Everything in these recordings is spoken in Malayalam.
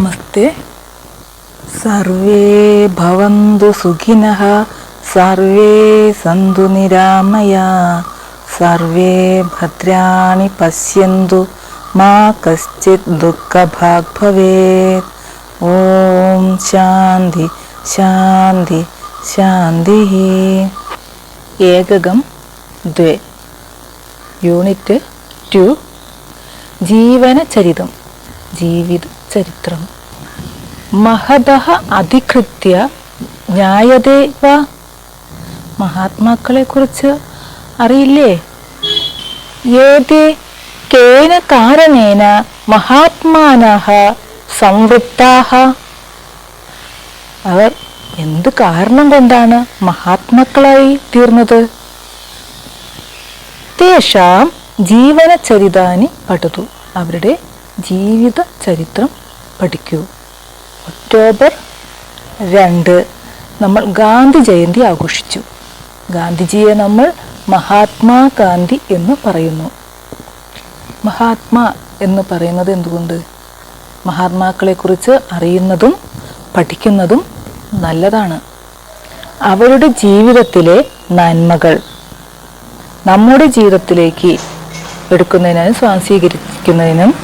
നമസ്തേ സർവേ ഭവന്തു സുഖിനഃ സർവേ സന്തു നിരാമയ സർവേ ഭദ്രാണി പശ്യന്തു മാ കശ്ചിത് ദുഃഖഭാഗ് ഭവേത് ഓം ശാന്തി ശാന്തി ശാന്തി ഏകകം ദ്വേ യൂണിറ്റ് ടു ജീവനചരിതം ജീവിത ചരിത്രം. മഹത അധികൃത്യ ന്യായദേവ മഹാത്മാക്കളെ കുറിച്ച് അറിയില്ലേ? ഏതേ കേന കാരണേന മഹാത്മാനഃ സംവൃത്താഹ. അവർ എന്ത് കാരണം കൊണ്ടാണ് മഹാത്മാക്കളായി തീർന്നത്? തേഷാം ജീവനചരിതാനി പഠിതു. അവരുടെ ജീവിത ചരിത്രം പഠിക്കൂ. ഒക്ടോബർ രണ്ട് നമ്മൾ ഗാന്ധി ജയന്തി ആഘോഷിച്ചു. ഗാന്ധിജിയെ നമ്മൾ മഹാത്മാഗാന്ധി എന്ന് പറയുന്നു. മഹാത്മാ എന്ന് പറയുന്നത് എന്തുകൊണ്ട്? മഹാത്മാക്കളെക്കുറിച്ച് അറിയുന്നതും പഠിക്കുന്നതും നല്ലതാണ്. അവരുടെ ജീവിതത്തിലെ നന്മകൾ നമ്മുടെ ജീവിതത്തിലേക്ക് എടുക്കുന്നതിനും സ്വാംശീകരിക്കുന്നതിനും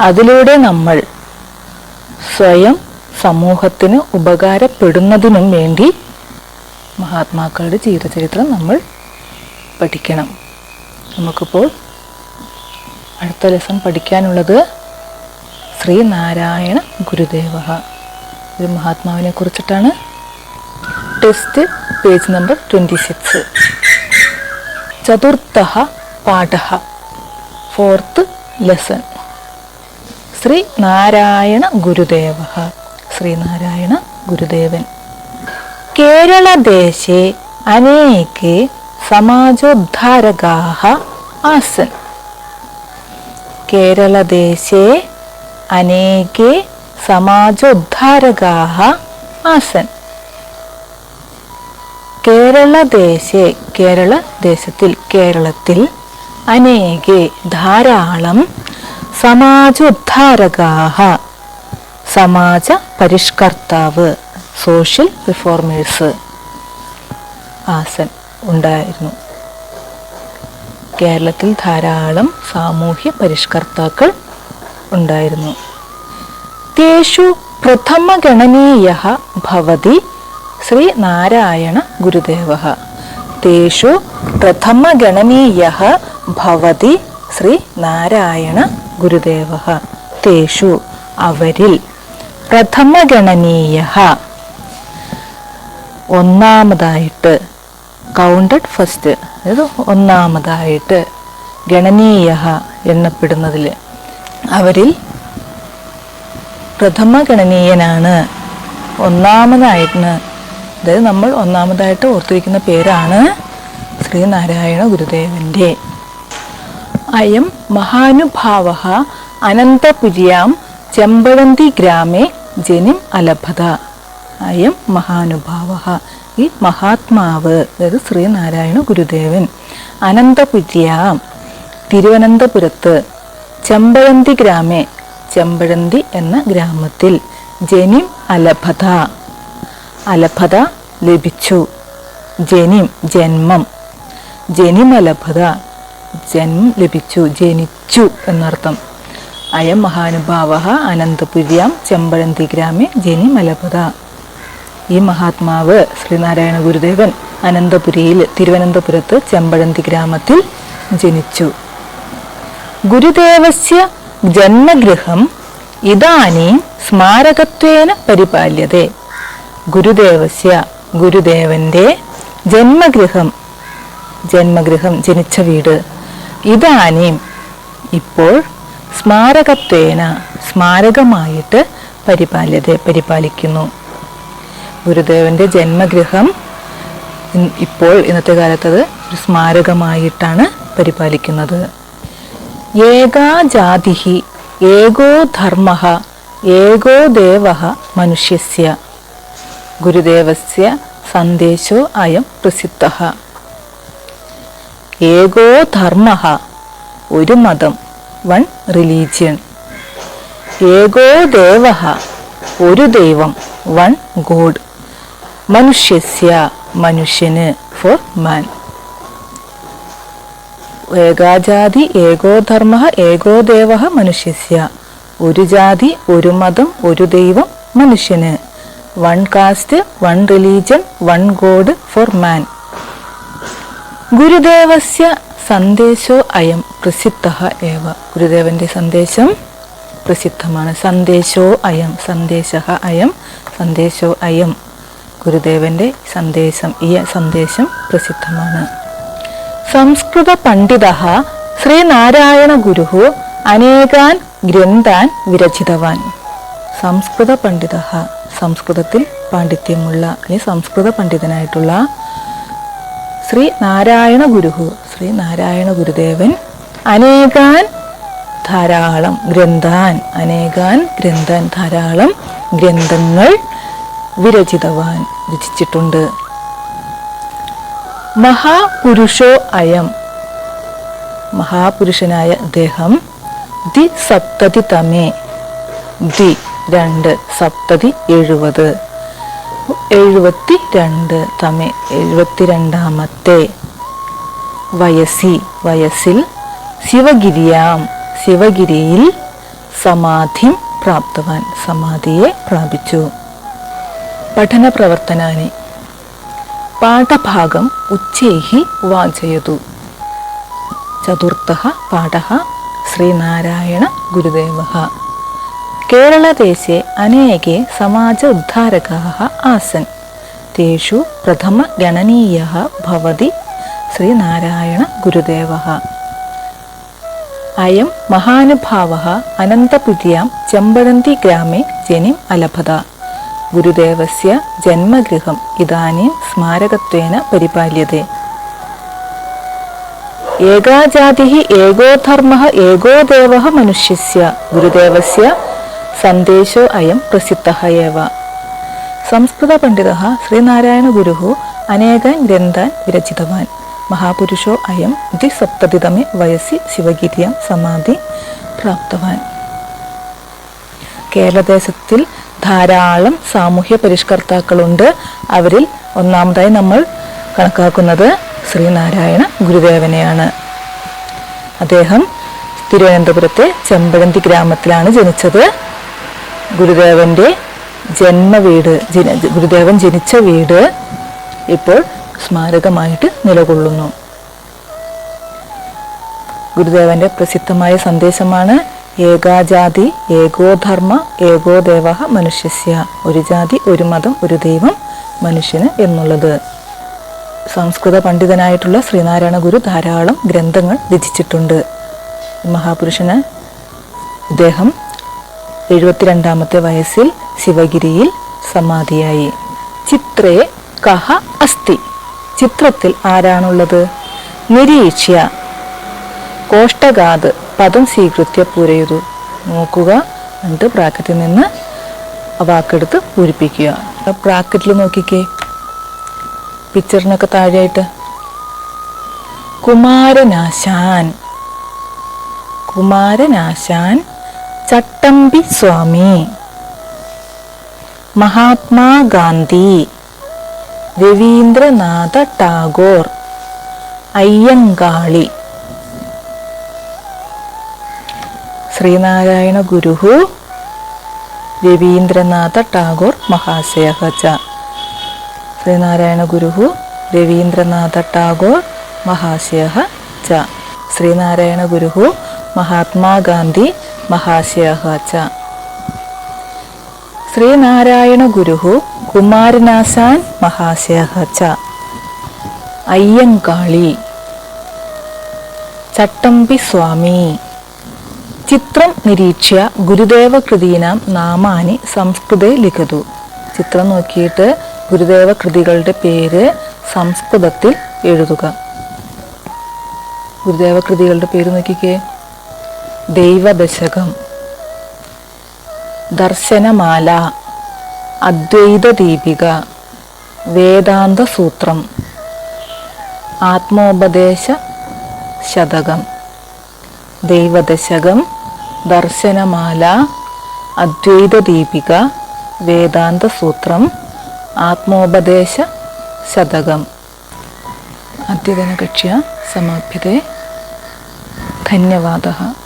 അതിലൂടെ നമ്മൾ സ്വയം സമൂഹത്തിന് ഉപകാരപ്പെടുന്നതിനും വേണ്ടി മഹാത്മാക്കളുടെ ജീവചരിത്രം നമ്മൾ പഠിക്കണം. നമുക്കിപ്പോൾ അടുത്ത ലെസൺ പഠിക്കാനുള്ളത് ശ്രീനാരായണ ഗുരുദേവ. ഒരു മഹാത്മാവിനെ കുറിച്ചിട്ടാണ്. Test page number twenty six ചതുർത്ഥ പാഠ. Fourth lesson Sreenarayana Gurudeva. Sreenarayana ഗുരുദേവൻ. കേരളദേശേ അനേകേ സമാജോദ്ധാരകാഹ ആസൻ. കേരളദേശേ അനേകേ സമാജോദ്ധാരകാഹ ആസൻ. കേരളദേശേ കേരള ദേശത്തിൽ കേരളത്തിൽ അനേകേ ധാരാളം സമാജോദ്ധാരകാः സമാജ പരിഷ്കർത്താവ് സോഷ്യൽ റിഫോർമേഴ്സ്. ആസൻ ഉണ്ടായിരുന്നു. കേരളത്തിൽ ധാരാളം സാമൂഹ്യ പരിഷ്കർത്താക്കൾ ഉണ്ടായിരുന്നു. തേഷു പ്രഥമഗണനീയ ഭവതി ശ്രീ നാരായണ ഗുരുദേവ തേഷു പ്രഥമഗണനീയ ഭവതി ശ്രീനാരായണ ഗുരുദേവ. തേഷു അവരിൽ പ്രഥമഗണനീയ. ഒന്നാമതായിട്ട് കൗണ്ടഡ് ഫസ്റ്റ് അതായത് ഒന്നാമതായിട്ട് ഗണനീയ എണ്ണപ്പെടുന്നതിൽ അവരിൽ പ്രഥമ ഗണനീയനാണ് ഒന്നാമതായിട്ട് അതായത് നമ്മൾ ഒന്നാമതായിട്ട് ഓർത്തിരിക്കുന്ന പേരാണ് ശ്രീനാരായണ ഗുരുദേവന്റെ. അയം മഹാനുഭാവ അനന്തപുര്യാം ചെമ്പഴന്തി ഗ്രാമേ ജനിം അലഭത. അയം മഹാനുഭാവ. ഈ മഹാത്മാവ് അതായത് ശ്രീനാരായണ ഗുരുദേവൻ അനന്തപുര്യാം തിരുവനന്തപുരത്ത് ചെമ്പഴന്തി ഗ്രാമേ ചെമ്പഴന്തി എന്ന ഗ്രാമത്തിൽ ജനിം അലഭത. അലഭത ലഭിച്ചു. ജനിം ജന്മം. ജനിമലഭത. ജന്മം ലഭിച്ചു ജനിച്ചു എന്നർത്ഥം. അയം മഹാനുഭാവ അനന്തപുര്യാം ചെമ്പഴന്തി ഗ്രാമേ ജനിമലഭത ഈ മഹാത്മാവ് ശ്രീനാരായണ ഗുരുദേവൻ അനന്തപുരിയിൽ തിരുവനന്തപുരത്ത് ചെമ്പഴന്തി ഗ്രാമത്തിൽ ജനിച്ചു. ഗുരുദേവസ്യ ജന്മഗൃഹം ഇതാനീം സ്മാരകത്വേന പരിപാല്യതേ. ഗുരുദേവസ്യ ഗുരുദേവന്റെ ജന്മഗൃഹം ജന്മഗൃഹം ജനിച്ച വീട്. ഇതാനീം ഇപ്പോൾ സ്മാരകത്വേന സ്മാരകമായിട്ട് പരിപാല്യത പരിപാലിക്കുന്നു. ഗുരുദേവന്റെ ജന്മഗൃഹം ഇപ്പോൾ ഇന്നത്തെ കാലത്ത് അത് ഒരു സ്മാരകമായിട്ടാണ് പരിപാലിക്കുന്നത്. ഏകാജാതിഹി ജാതി ഏകോ ധർമ്മ ഏകോ ദേവ മനുഷ്യസ്യ ഗുരുദേവസ്യ സന്ദേശോ അയം പ്രസിദ്ധ ഏകോ ധർമ്മ ഒരു മതം വൺ റിലീജിയൻ. ഏകോ ദേവ ഒരു ദൈവം വൺ ഗോഡ്. മനുഷ്യസ്യ മനുഷ്യന് ഫോർ മാൻ. ഏകാജാതി ഏകോ ധർമ്മ ഏകോ ദേവ മനുഷ്യസ്യ. ഒരു ജാതി ഒരു മതം ഒരു ദൈവം മനുഷ്യന്. One caste one religion one god for man. ഗുരുദേവസ്യ സന്ദേശോ അയം പ്രസിദ്ധ ഏവ. ഗുരുദേവന്റെ സന്ദേശം പ്രസിദ്ധമാണ്. സന്ദേശോ അയം സന്ദേശ അയം സന്ദേശോ അയം. ഗുരുദേവന്റെ സന്ദേശം ഈ സന്ദേശം പ്രസിദ്ധമാണ്. സംസ്കൃത പണ്ഡിത ശ്രീനാരായണ ഗുരു അനേകാൻ ഗ്രന്ഥാൻ വിരചിതവാൻ. സംസ്കൃത പണ്ഡിത സംസ്കൃതത്തിൽ പാണ്ഡിത്യമുള്ള അല്ലെങ്കിൽ സംസ്കൃത പണ്ഡിതനായിട്ടുള്ള ശ്രീ നാരായണ ഗുരുഹു ശ്രീ നാരായണ ഗുരുദേവൻ അനേകാൻ ധാരാളം ഗ്രന്ഥാൻ അനേകാൻ ഗ്രന്ഥാൻ ധാരാളം ഗ്രന്ഥങ്ങൾ വിരചിതവാൻ രചിച്ചിട്ടുണ്ട്. മഹാപുരുഷോ അയം. മഹാപുരുഷനായ അദ്ദേഹം ദി സപ്തതി തമേ ദി രണ്ട് സപ്തതി എഴുപത്. എഴുപത്തി രണ്ട് തമി എഴുപത്തിരണ്ടാമത്തെ വയസ്സി വയസ്സിൽ ശിവഗിരിയാം ശിവഗിരിയിൽ സമാധി പ്രാപ്തവാൻ സമാധിയെ പ്രാപിച്ചു. പഠന പ്രവർത്തനാനി. പാഠഭാഗം ഉച്ചൈഹി വാചയതു. ചതുർത്ഥ പാഠ ശ്രീനാരായണ ഗുരുദേവ. കേരളദേശे अनेके समाज उद्धारकाः आसन् तेषु प्रथमगणनीयः भवति श्रीनारायणगुरुदेवः अयं महानुभावः अनन्तपुर्यां चम्बडन्तिग्रामे जनिम् अलभत गुरुदेवस्य जन्मगृहम् इदानीं स्मारकत्वेन परिपाल्यते ഏകാജാതി ഏകോ ധർമ്മ ഏകോ ദേവ മനുഷ്യസ്യ ഗുരുദേവസ്യ സന്ദേശോ അയം പ്രസിദ്ധ ഏവ. സംസ്കൃത പണ്ഡിത ശ്രീനാരായണ ഗുരു അനേകാൻ ഗ്രന്ഥാൻ വിരചിതവാൻ. മഹാപുരുഷോ അയം ദ്വിസപ്തതിതമേ വയസ്സി ശിവഗിരിയാം സമാധി പ്രാപ്തവാൻ. കേരളദേശത്തിൽ ധാരാളം സാമൂഹ്യ പരിഷ്കർത്താക്കളുണ്ട്. അവരിൽ ഒന്നാമതായി നമ്മൾ കണക്കാക്കുന്നത് ശ്രീനാരായണ ഗുരുദേവനെയാണ്. അദ്ദേഹം തിരുവനന്തപുരത്തെ ചെമ്പഴന്തി ഗ്രാമത്തിലാണ് ജനിച്ചത്. ഗുരുദേവന്റെ ജന്മവീട് ജന- ഗുരുദേവൻ ജനിച്ച വീട് ഇപ്പോൾ സ്മാരകമായിട്ട് നിലകൊള്ളുന്നു. ഗുരുദേവന്റെ പ്രസിദ്ധമായ സന്ദേശമാണ് ഏകാജാതി ഏകോധർമ്മ ഏകോദേവ മനുഷ്യസ്യ. ഒരു ജാതി ഒരു മതം ഒരു ദൈവം മനുഷ്യന് എന്നുള്ളത്. സംസ്കൃത പണ്ഡിതനായിട്ടുള്ള ശ്രീനാരായണ ഗുരു ധാരാളം ഗ്രന്ഥങ്ങൾ രചിച്ചിട്ടുണ്ട്. മഹാപുരുഷന് ഇദ്ദേഹം എഴുപത്തിരണ്ടാമത്തെ വയസ്സിൽ ശിവഗിരിയിൽ സമാധിയായി. ചിത്രേ കഹ അസ്തി. ചിത്രത്തിൽ ആരാണുള്ളത്? നിരീക്ഷ്യ. കോഷ്ടകാത് പദം സ്വീകൃത്യ പൂരയുതു. നോക്കുക. എന്നിട്ട് ബ്രാക്കറ്റിൽ നിന്ന് വാക്കെടുത്ത് പൂരിപ്പിക്കുക. ബ്രാക്കറ്റിൽ നോക്കിക്കേ. പിക്ചറിനൊക്കെ താഴെയായിട്ട്. കുമാരനാശാൻ. കുമാരനാശാൻ ചട്ടമ്പി സ്വാമി. മഹാത്മാഗാന്ധി രവീന്ദ്രനാഥ ടാഗോർ അയ്യങ്കാളി. ശ്രീനാരായണ ഗുരുഹു രവീന്ദ്രനാഥ ടാഗോർ മഹാശയഹജ ശ്രീനാരായണ ഗുരുഹു രവീന്ദ്രനാഥ ടാഗോർ മഹാശയഹ ച ശ്രീനാരായണ ഗുരുഹു മഹാത്മാഗാന്ധി മഹാശയ ച ശ്രീനാരായണ ഗുരുഹു കുമാരനാശാൻ മഹാശയ ച അയ്യങ്കാളി. ചട്ടമ്പി സ്വാമി. ചിത്രം നിരീക്ഷ്യ ഗുരുദേവ കൃതീനാം നാമാനി സംസ്കൃതേ ലിഖതു. ചിത്രം നോക്കിയിട്ട് ഗുരുദേവ കൃതികളുടെ പേര് സംസ്കൃതത്തിൽ എഴുതുക. ഗുരുദേവ കൃതികളുടെ പേര് നോക്കിക്കേ. ദൈവദശകം. ദർശനമാല അദ്വൈത ദീപിക വേദാന്ത സൂത്രം ആത്മോപദേശ ശതകം. ദൈവദശകം ദർശനമാല അദ്വൈത ദീപിക വേദാന്ത സൂത്രം ആത്മോപദേശ ശതകം. അദ്യതനകക്ഷ്യ സമാപ്യത്തെ ധന്യവാദः